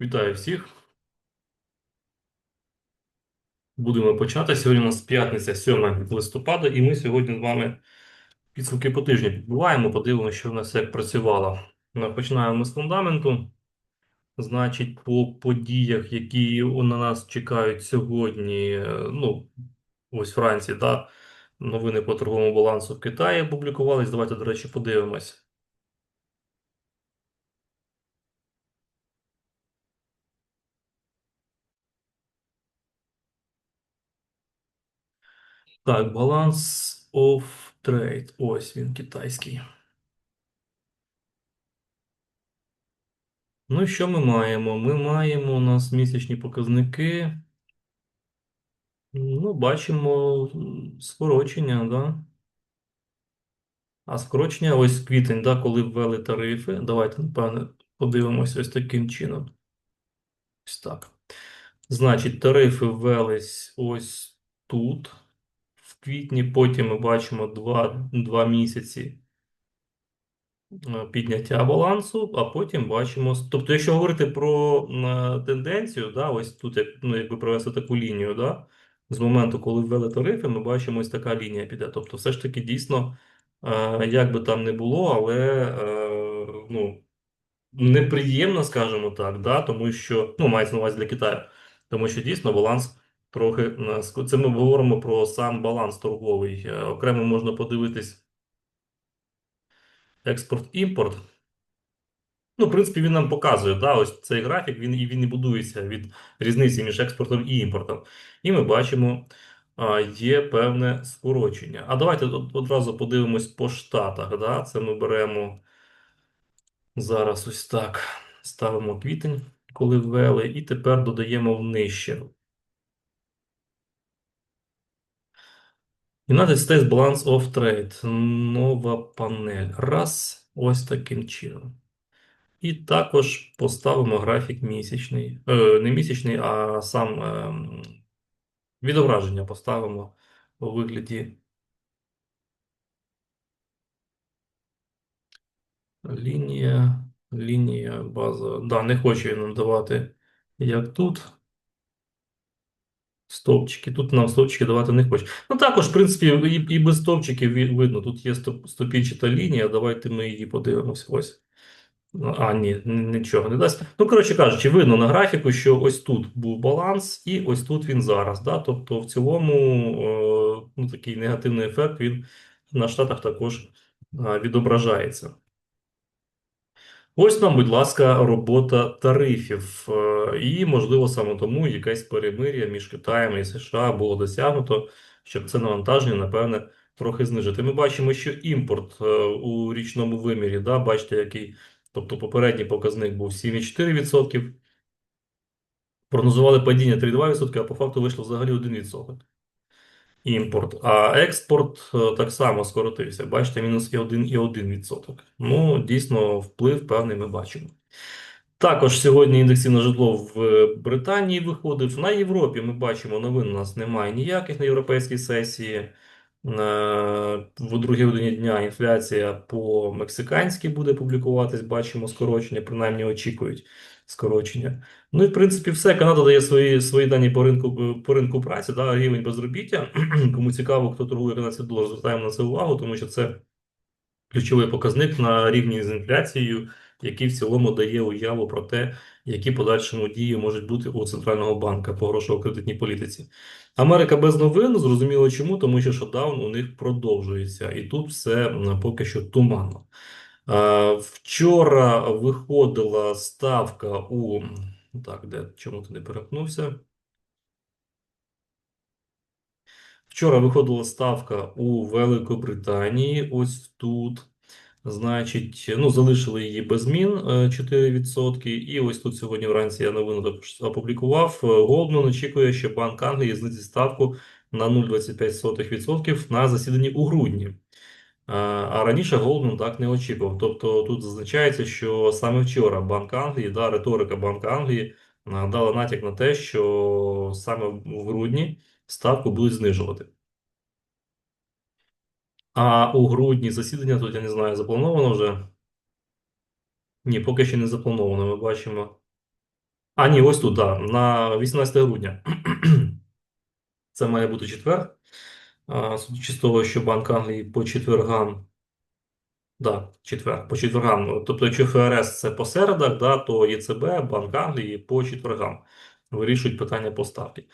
Вітаю всіх. Будемо почати. Сьогодні у нас п'ятниця, 7 листопада, і ми сьогодні з вами підсумки по тижню підбиваємо, подивимося, що в нас як працювало. Ну, Починаємо з фундаменту. Значить, по подіях, які на нас чекають сьогодні, е, ну, ось Франції, да, новини по торговому балансу в Китаї опублікувались. Давайте, до речі, подивимось. Так, баланс of trade. Ось він китайський. Ну, що ми маємо? Ми маємо у нас місячні показники. Ну, бачимо скорочення, да? А скорочення ось квітень, да, коли ввели тарифи. Давайте, напевне, подивимося ось таким чином. Ось так. Значить, тарифи ввелись ось тут, квітні. Потім ми бачимо 2, 2 місяці е, підняття балансу, а потім бачимо. Тобто, якщо говорити про е, тенденцію, да, ось тут, ну, якби провести таку лінію, да, з моменту, коли ввели тарифи, ми бачимо ось така лінія піде. Тобто, все ж таки дійсно, е, як би там не було, але ну, неприємно, скажімо так, да, тому що, ну, мається на увазі для Китаю, тому що дійсно баланс. Трохи це ми говоримо про сам баланс торговий. Е, Окремо можна подивитись експорт-імпорт. Ну, в принципі, він нам показує, да, ось цей графік, він і він і будується від різниці між експортом і імпортом. І ми бачимо, є певне скорочення. А давайте одразу подивимось по штатах. Да? Це ми беремо зараз ось так. Ставимо квітень, коли ввели, і тепер додаємо нижче. United States Balance of Trade. Нова панель. Раз. Ось таким чином. І також поставимо графік місячний. Е, не місячний, а сам ем, відображення поставимо у вигляді лінія, лінія, база. Да, не хоче він нам давати, як тут. Стовпчики. Тут нам стовпчики давати не хоче. Ну, також, в принципі, і, і без стовпчиків видно. Тут є стоп, стопінчата лінія. Давайте ми її подивимося. Ось. Ну, А, ні, нічого не дасть. Ну, коротше кажучи, видно на графіку, що ось тут був баланс, і ось тут він зараз. Да? Тобто, в цілому, е, ну, такий негативний ефект він на Штатах також е, відображається. Ось нам, будь ласка, робота тарифів. Е, І, можливо, саме тому якесь перемир'я між Китаєм і США було досягнуто, щоб це навантаження, напевне, трохи знижити. Ми бачимо, що імпорт е, у річному вимірі, да, бачите, який, тобто попередній показник був 7,4%. Прогнозували падіння 3,2%, а по факту вийшло взагалі 1%. Імпорт, а експорт е, так само скоротився. Бачите, мінус 1,1%. Ну, дійсно, вплив певний ми бачимо. Також сьогодні індекси на житло в Британії виходив. На Європі ми бачимо, новин у нас немає ніяких на європейській сесії. Е, В другій годині дня інфляція по мексиканськи буде публікуватись. Бачимо скорочення, принаймні очікують скорочення. Ну і в принципі все. Канада дає свої, свої дані по ринку, по ринку праці, да, рівень безробіття. Кому цікаво, хто торгує 11 доларів, звертаємо на це увагу, тому що це ключовий показник на рівні з інфляцією, який в цілому дає уяву про те, які подальшому дії можуть бути у центрального банка по грошово-кредитній політиці. Америка без новин, зрозуміло чому, тому що шатдаун у них продовжується, і тут все поки що туманно. Е, Вчора виходила ставка у. Так, де чому ти не перемкнувся? Вчора виходила ставка у Великобританії. Ось тут. Значить, ну, залишили її без змін е, 4%. І ось тут сьогодні вранці я новину опублікував. Е, Голдман очікує, що Банк Англії знизить ставку на 0,25% на засіданні у грудні. А раніше Голдман так не очікував. Тобто тут зазначається, що саме вчора Банк Англії, да, риторика Банка Англії дала натяк на те, що саме в грудні ставку будуть знижувати. А у грудні засідання тут, я не знаю, заплановано вже? Ні, поки що не заплановано. Ми бачимо. А, ні, ось тут, да, на 18 грудня. Це має бути четвер. Судячи з того, що Банк Англії по четвергам Да, четвер, по четвергам. Тобто, якщо ФРС це по середах, да, то ЄЦБ, Банк Англії по четвергам вирішують питання по ставки.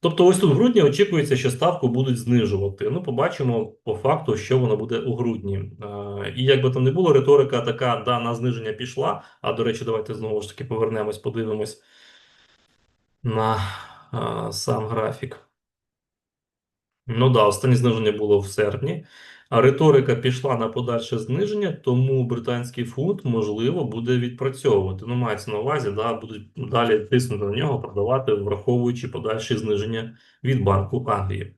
Тобто, ось тут в грудні очікується, що ставку будуть знижувати. Ну, побачимо по факту, що воно буде у грудні. Е, І як би там не було, риторика така, да, на зниження пішла. А до речі, давайте знову ж таки повернемось, подивимось на е, сам графік. Ну да, останнє зниження було в серпні, а риторика пішла на подальше зниження, тому британський фунт, можливо, буде відпрацьовувати. Ну, мається на увазі, да, будуть далі тиснути на нього, продавати, враховуючи подальші зниження від Банку Англії.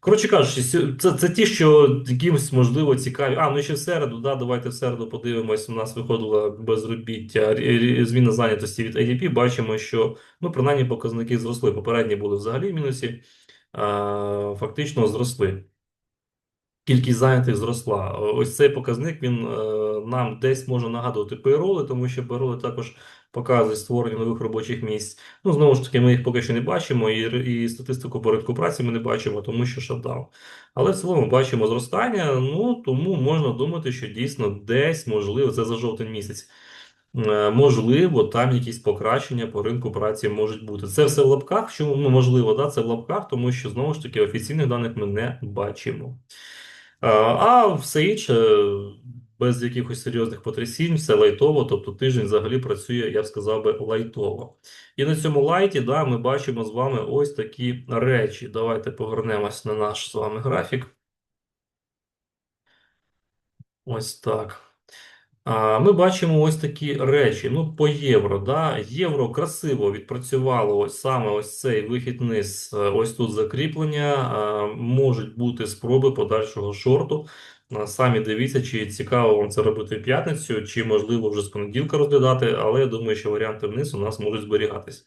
Коротше кажучи, це, це ті, що якимось можливо цікаві. А, ну і ще в середу, да, давайте в середу подивимось. У нас виходило безробіття, зміна зайнятості від ADP. Бачимо, що ну, принаймні показники зросли. Попередні були взагалі в мінусі фактично зросли. Кількість зайнятих зросла. Ось цей показник він е, нам десь може нагадувати пейроли, тому що пейроли також показують створення нових робочих місць. Ну, знову ж таки, ми їх поки що не бачимо, і, і статистику по ринку праці ми не бачимо, тому що шатдаун. Але в цілому бачимо зростання. Ну тому можна думати, що дійсно десь можливо, це за жовтень місяць. Е, Можливо, там якісь покращення по ринку праці можуть бути. Це все в лапках. Чому ну, можливо, да, це в лапках, тому що знову ж таки офіційних даних ми не бачимо. А, а все інше без якихось серйозних потрясінь, все лайтово, тобто тиждень взагалі працює, я б сказав би, лайтово. І на цьому лайті да, ми бачимо з вами ось такі речі. Давайте повернемось на наш з вами графік. Ось так. Ми бачимо ось такі речі. Ну, по євро, да, євро красиво відпрацювало ось саме ось цей вихід вниз, е, ось тут закріплення. Можуть бути спроби подальшого шорту. Самі дивіться, чи цікаво вам це робити в п'ятницю, чи можливо вже з понеділка розглядати, але я думаю, що варіанти вниз у нас можуть зберігатись.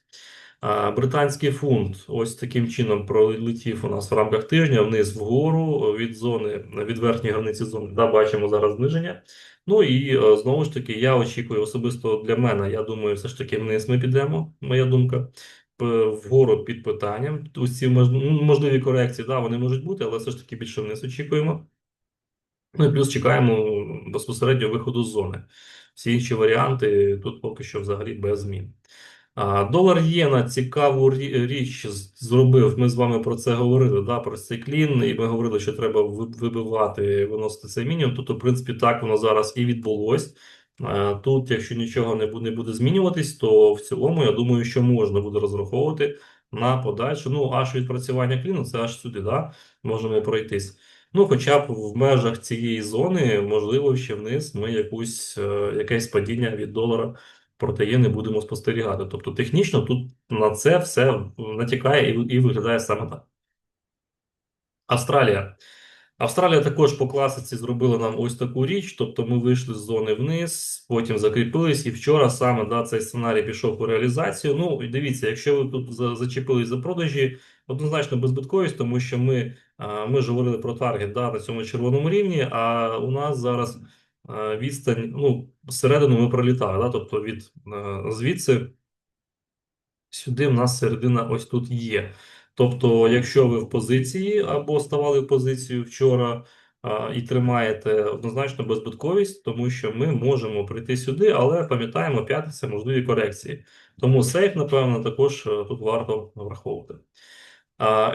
Британський фунт ось таким чином пролетів у нас в рамках тижня вниз вгору від зони від верхньої границі зони. Да, бачимо зараз зниження. Ну і е, знову ж таки, я очікую особисто для мене. Я думаю, все ж таки вниз ми підемо. Моя думка вгору під питанням. Усі ну, можливі корекції, да, вони можуть бути, але все ж таки більше вниз очікуємо. Ну і плюс чекаємо безпосередньо виходу з зони. Всі інші варіанти тут поки що взагалі без змін. Долар єна цікаву річ зробив. Ми з вами про це говорили, да, про цей клін, і ми говорили, що треба ви- вибивати, виносити цей мінімум. Тобто, в принципі, так воно зараз і відбулось. Тут, якщо нічого не буде, не буде змінюватись, то в цілому я думаю, що можна буде розраховувати на подальше. Ну, аж відпрацювання кліну, це аж сюди, да, можемо пройтись. Ну, хоча б в межах цієї зони, можливо, ще вниз ми якусь, е, якесь падіння від долара проти єни будемо спостерігати. Тобто технічно тут на це все натякає і, і виглядає саме так. Австралія. Австралія також по класиці зробила нам ось таку річ, тобто ми вийшли з зони вниз, потім закріпились, і вчора саме да, цей сценарій пішов у реалізацію. Ну дивіться, якщо ви тут зачепились за продажі, однозначно безбитковість, тому що ми, ми ж говорили про таргет да, на цьому червоному рівні, а у нас зараз відстань, ну, всередину ми пролітали, да, тобто від звідси сюди в нас середина ось тут є. Тобто, якщо ви в позиції або ставали в позицію вчора а, і тримаєте однозначно безбитковість, тому що ми можемо прийти сюди, але пам'ятаємо, п'ятниця можливі корекції. Тому сейф, напевно, також е, тут варто враховувати.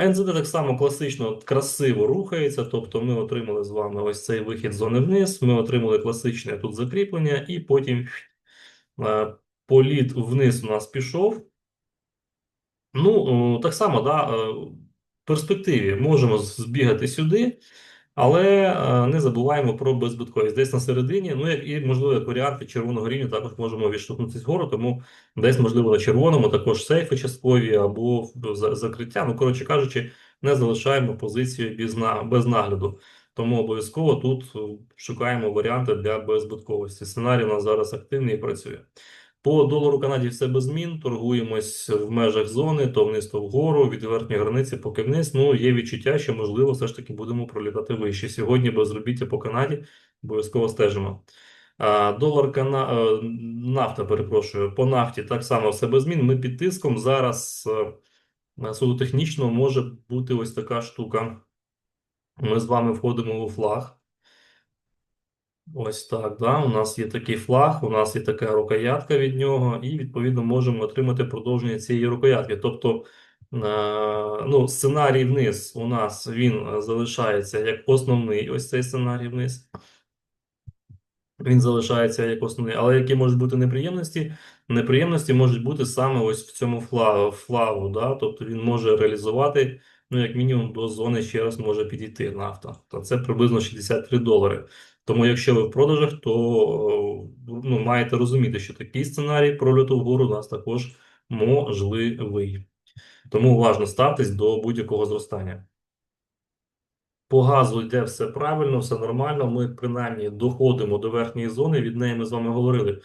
НЗД так само класично красиво рухається, тобто ми отримали з вами ось цей вихід зони вниз, ми отримали класичне тут закріплення, і потім політ вниз у нас пішов. Ну, так само, да, е, в перспективі можемо збігати сюди, але е, не забуваємо про беззбитковість. Десь на середині, ну як і можливо, як варіанти червоного рівня також можемо відштовхнутися вгору, тому десь, можливо, на червоному також сейфи часткові або за- закриття. Ну, коротше кажучи, не залишаємо позицію без, без нагляду. Тому обов'язково тут е, шукаємо варіанти для беззбитковості. Сценарій у нас зараз активний і працює. По долару Канаді все без змін. Торгуємось в межах зони, то вниз, то вгору, від верхньої границі поки вниз. Ну, є відчуття, що можливо все ж таки будемо пролітати вище. Сьогодні безробіття по Канаді обов'язково стежимо. А, долар кана... е, нафта, перепрошую, по нафті так само все без змін. Ми під тиском зараз е, суду може бути ось така штука. Ми з вами входимо у флаг. Ось так, да. У нас є такий флаг, у нас є така рукоятка від нього, і відповідно можемо отримати продовження цієї рукоятки. Тобто, е, ну, сценарій вниз у нас він залишається як основний, ось цей сценарій вниз. Він залишається як основний, але які можуть бути неприємності? Неприємності можуть бути саме ось в цьому флагу да? Тобто він може реалізувати, ну, як мінімум, до зони ще раз може підійти нафта. То це приблизно 63 долари. Тому, якщо ви в продажах, то ну, маєте розуміти, що такий сценарій прольоту вгору у нас також можливий. Тому уважно ставтесь до будь-якого зростання. По газу йде все правильно, все нормально. Ми принаймні доходимо до верхньої зони. Від неї ми з вами говорили.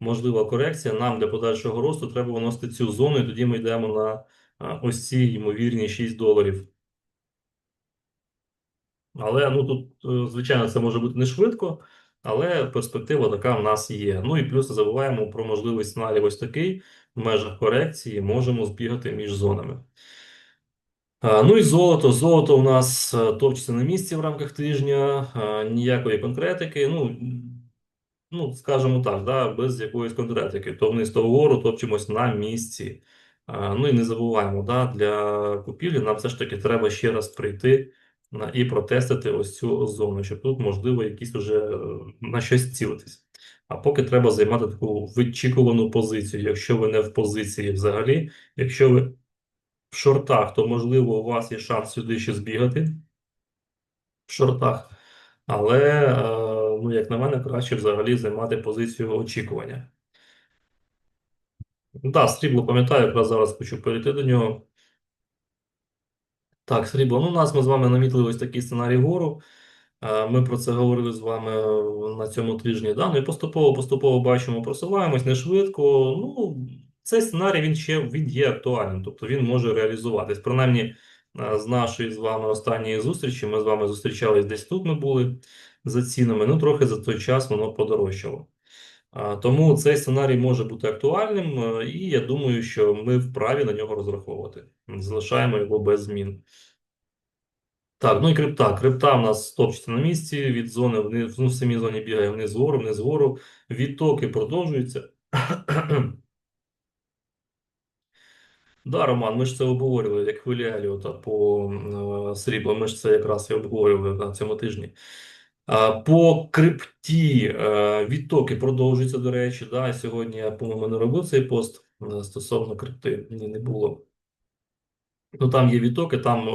Можлива корекція. Нам для подальшого росту треба виносити цю зону, і тоді ми йдемо на ось ці ймовірні 6 доларів. Але ну тут, е, звичайно, це може бути не швидко, але перспектива така в нас є. Ну і плюс не забуваємо про можливий сценарій ось такий в межах корекції можемо збігати між зонами. Ну і золото. Золото у нас е, топчеться на місці в рамках тижня, ніякої конкретики. Ну, ну, скажімо так, да, без якоїсь конкретики. То вниз, то вгору топчемось на місці. Ну і не забуваємо, да, для купівлі нам все ж таки треба ще раз прийти і протестити ось цю зону, щоб тут, можливо, якісь уже е, на щось цілитись. А поки треба займати таку вичікувану позицію. Якщо ви не в позиції взагалі, якщо ви в шортах, то можливо у вас є шанс сюди ще збігати в шортах. Але, е, ну, як на мене, краще взагалі займати позицію очікування. Так, да, срібло пам'ятаю, якраз зараз хочу перейти до нього. Так, срібло. Ну, у нас ми з вами намітили ось такий сценарій вгору. Е, Ми про це говорили з вами на цьому тижні. Да? Ну і поступово-поступово бачимо, просуваємось не швидко. Ну, цей сценарій він ще він є актуальним, тобто він може реалізуватись. Принаймні, е, з нашої з вами останньої зустрічі, ми з вами зустрічались десь тут. Ми були за цінами. Ну, трохи за той час воно подорожчало. Тому цей сценарій може бути актуальним, е, і я думаю, що ми вправі на нього розраховувати. Залишаємо його без змін. Так, ну і крипта. Крипта в нас топчеться на місці, від зони вниз, ну, в самій зоні бігає вниз вгору, вниз вгору. Відтоки продовжуються. Да, Роман, ми ж це обговорювали, як хвилі Еліота по е, сріблу. Ми ж це якраз і обговорювали на цьому тижні. По крипті е, відтоки продовжуються, до речі. Да, сьогодні я, по-моєму, не робив цей пост е, стосовно крипти. Ні, не було. Ну, там є відтоки, там, е,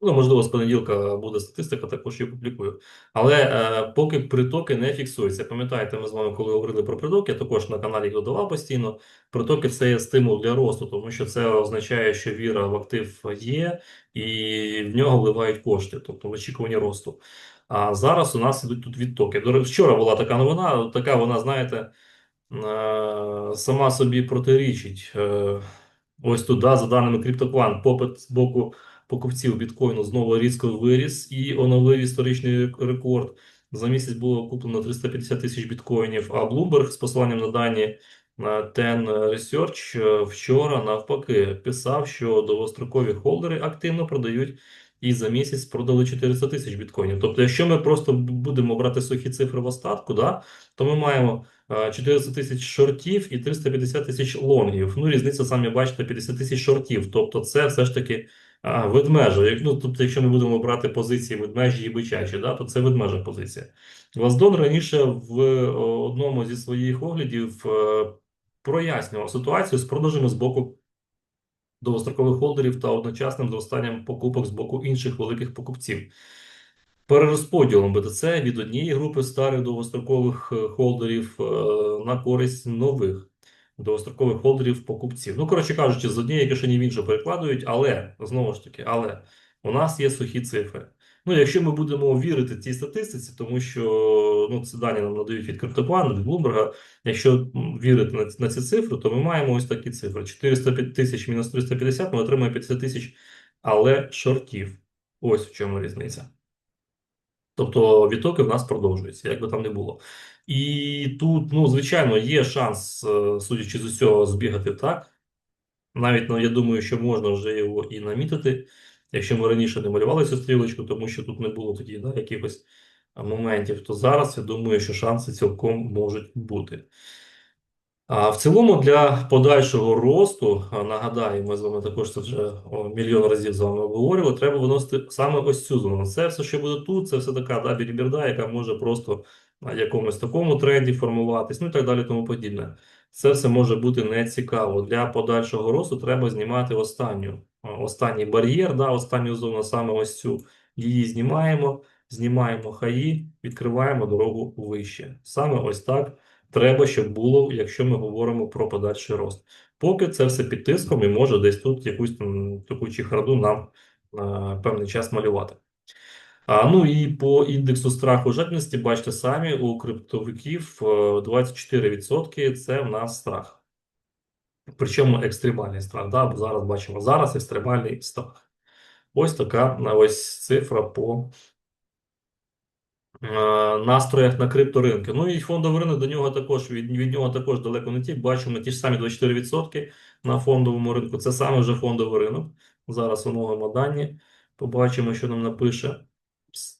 ну, можливо, з понеділка буде статистика, також її публікую. Але поки притоки не фіксуються. Пам'ятаєте, ми з вами, коли говорили про притоки, я також на каналі додавав постійно. Притоки це є стимул для росту, тому що це означає, що віра в актив є, і в нього вливають кошти, тобто в очікуванні росту. А зараз у нас ідуть тут відтоки. До речі, вчора була така новина, така вона, знаєте, е, сама собі протирічить. Е, Ось тут, да, за даними CryptoQuant, попит з боку покупців біткоїну знову різко виріс і оновив історичний рекорд. За місяць було куплено 350 тисяч біткоїнів, а Bloomberg з посиланням на дані на Ten Research е, вчора навпаки писав, що довгострокові холдери активно продають і за місяць продали 400 тисяч біткоїнів. Тобто, якщо ми просто будемо брати сухі цифри в остатку, да, то ми маємо 400 тисяч шортів і 350 тисяч лонгів. Ну, різниця, самі бачите, 50 тисяч шортів. Тобто, це все ж таки ведмежа. Як, ну, тобто, якщо ми будемо брати позиції ведмежі і бичачі, да, то це ведмежа позиція. Глаздон раніше в одному зі своїх оглядів е, прояснював ситуацію з продажами з боку довгострокових холдерів та одночасним зростанням покупок з боку інших великих покупців. Перерозподілом БТЦ від однієї групи старих довгострокових е, холдерів е, на користь нових довгострокових холдерів покупців. Ну, коротше кажучи, з однієї кишені в іншу перекладують, але знову ж таки, але у нас є сухі цифри. Ну, якщо ми будемо вірити цій статистиці, тому що ну, ці дані нам надають від криптоплану, від Блумберга, якщо вірити на, на ці цифри, то ми маємо ось такі цифри: 400 тисяч мінус 350, ми отримаємо 50 тисяч, але шортів. Ось в чому різниця. Тобто відтоки в нас продовжуються, як би там не було. І тут, ну, звичайно, є шанс, е, судячи з усього, збігати так. Навіть, ну, я думаю, що можна вже його і намітити, якщо ми раніше не малювали цю стрілочку, тому що тут не було тоді да, якихось моментів, то зараз я думаю, що шанси цілком можуть бути. А в цілому для подальшого росту, нагадаю, ми з вами також це вже мільйон разів з вами обговорювали, треба виносити саме ось цю зону. Це все, що буде тут, це все така да, біліберда, яка може просто на якомусь такому тренді формуватись, ну і так далі, тому подібне. Це все може бути нецікаво. Для подальшого росту треба знімати останню, останній бар'єр, да, останню зону, саме ось цю. Її знімаємо, знімаємо хаї, відкриваємо дорогу вище. Саме ось так треба, щоб було, якщо ми говоримо про подальший рост. Поки це все під тиском і може десь тут якусь там таку чехарду нам на певний час малювати. А, ну і по індексу страху жадності, бачите самі, у криптовиків е, 24% це в нас страх. Причому екстремальний страх. Да? Зараз бачимо зараз екстремальний страх. Ось така ось цифра по е, настроях на крипторинки. Ну і фондовий ринок до нього також від, від нього також далеко не тік. Бачимо ті ж самі 24% на фондовому ринку. Це саме вже фондовий ринок. Зараз оновимо дані. Побачимо, що нам напише.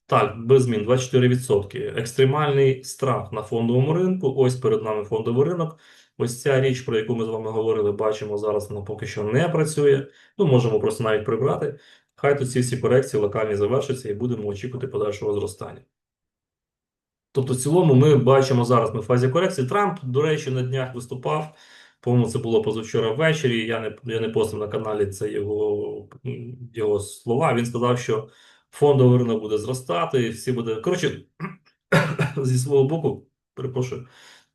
Так, без змін 24%. Екстремальний страх на фондовому ринку. Ось перед нами фондовий ринок. Ось ця річ, про яку ми з вами говорили, бачимо зараз, вона поки що не працює. Ну, можемо просто навіть прибрати. Хай тут ці всі корекції локальні завершаться і будемо очікувати подальшого зростання. Тобто, в цілому, ми бачимо зараз ми в фазі корекції. Трамп, до речі, на днях виступав. По-моєму, це було позавчора ввечері. Я не я не постив на каналі це його, його слова. Він сказав, що фондовий ринок буде зростати, і всі буде. Коротше, зі свого боку, перепрошую,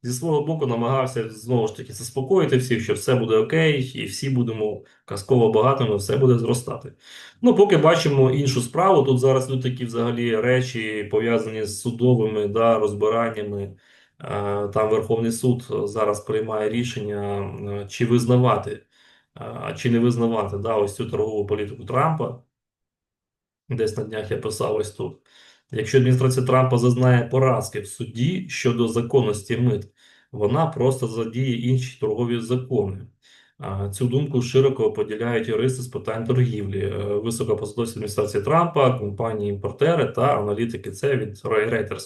зі свого боку намагався знову ж таки заспокоїти всіх, що все буде окей, і всі будемо казково багатими, все буде зростати. Ну, поки бачимо іншу справу. Тут зараз тут такі взагалі речі пов'язані з судовими да, розбираннями. Е, Там Верховний суд зараз приймає рішення, е, чи визнавати, е, чи не визнавати да, ось цю торгову політику Трампа. Десь на днях я писав ось тут. Якщо адміністрація Трампа зазнає поразки в суді щодо законності мит, вона просто задіє інші торгові закони. Цю думку широко поділяють юристи з питань торгівлі, е, високопосадовці адміністрації Трампа, компанії-імпортери та аналітики. Це від Reuters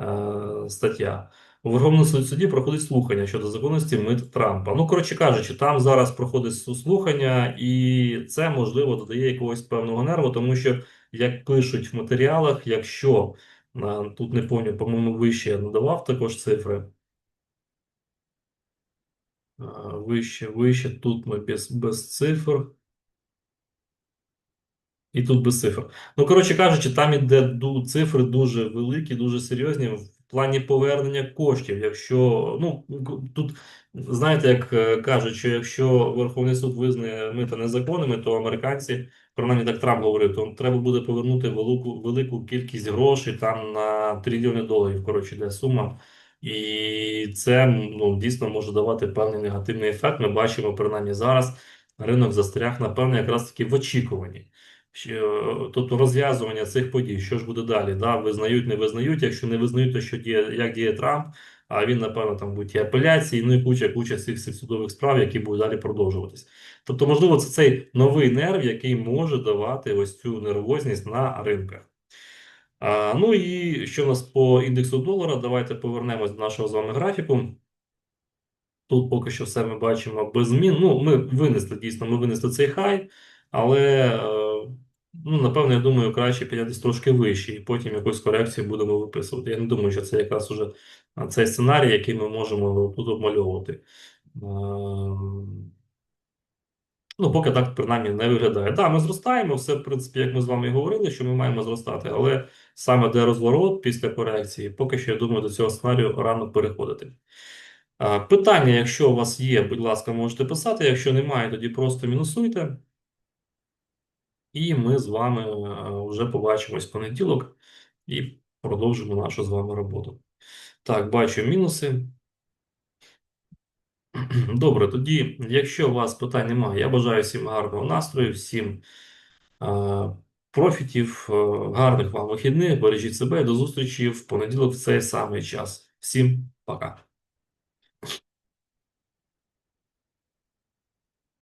е, стаття. У Верховному суді проходить слухання щодо законності мит Трампа. Ну, коротше кажучи, там зараз проходить слухання, і це можливо додає якогось певного нерву, тому що, як пишуть в матеріалах, якщо тут не пам'ятаю, по-моєму, вище надавав також цифри. Вище, вище, тут ми без, без цифр. І тут без цифр. Ну, коротше кажучи, там іде цифри дуже великі, дуже серйозні в плані повернення коштів. Якщо, ну, тут, знаєте, як е, кажуть, що якщо Верховний суд визнає мита незаконними, то американці, принаймні так Трамп говорив, то треба буде повернути велику, велику кількість грошей там на трильйони доларів, коротше, де сума. І це ну, дійсно може давати певний негативний ефект. Ми бачимо, принаймні зараз ринок застряг, напевно, якраз таки в очікуванні. Тобто розв'язування цих подій, що ж буде далі? Да? Визнають, не визнають. Якщо не визнають, то що діє, як діє Трамп, а він, напевно, там будуть і апеляції, ну і куча куча цих, судових справ, які будуть далі продовжуватись. Тобто, можливо, це цей новий нерв, який може давати ось цю нервозність на ринках. Ну і що у нас по індексу долара? Давайте повернемось до нашого з вами графіку. Тут поки що все ми бачимо без змін. Ну, ми винесли дійсно, ми винесли цей хай, але е, ну, напевно, я думаю, краще піднятися трошки вище, і потім якусь корекцію будемо виписувати. Я не думаю, що це якраз уже цей сценарій, який ми можемо тут обмальовувати. Е, Ну, поки так принаймні не виглядає. Так, да, ми зростаємо, все, в принципі, як ми з вами говорили, що ми маємо зростати, але саме де розворот після корекції, поки що, я думаю, до цього сценарію рано переходити. Питання, якщо у вас є, будь ласка, можете писати. Якщо немає, тоді просто мінусуйте. І ми з вами е, вже побачимось в понеділок і продовжимо нашу з вами роботу. Так, бачу мінуси. Добре, тоді, якщо у вас питань немає, я бажаю всім гарного настрою, всім а, профітів, е, гарних вам вихідних, бережіть себе, до зустрічі в понеділок в цей самий час. Всім пока.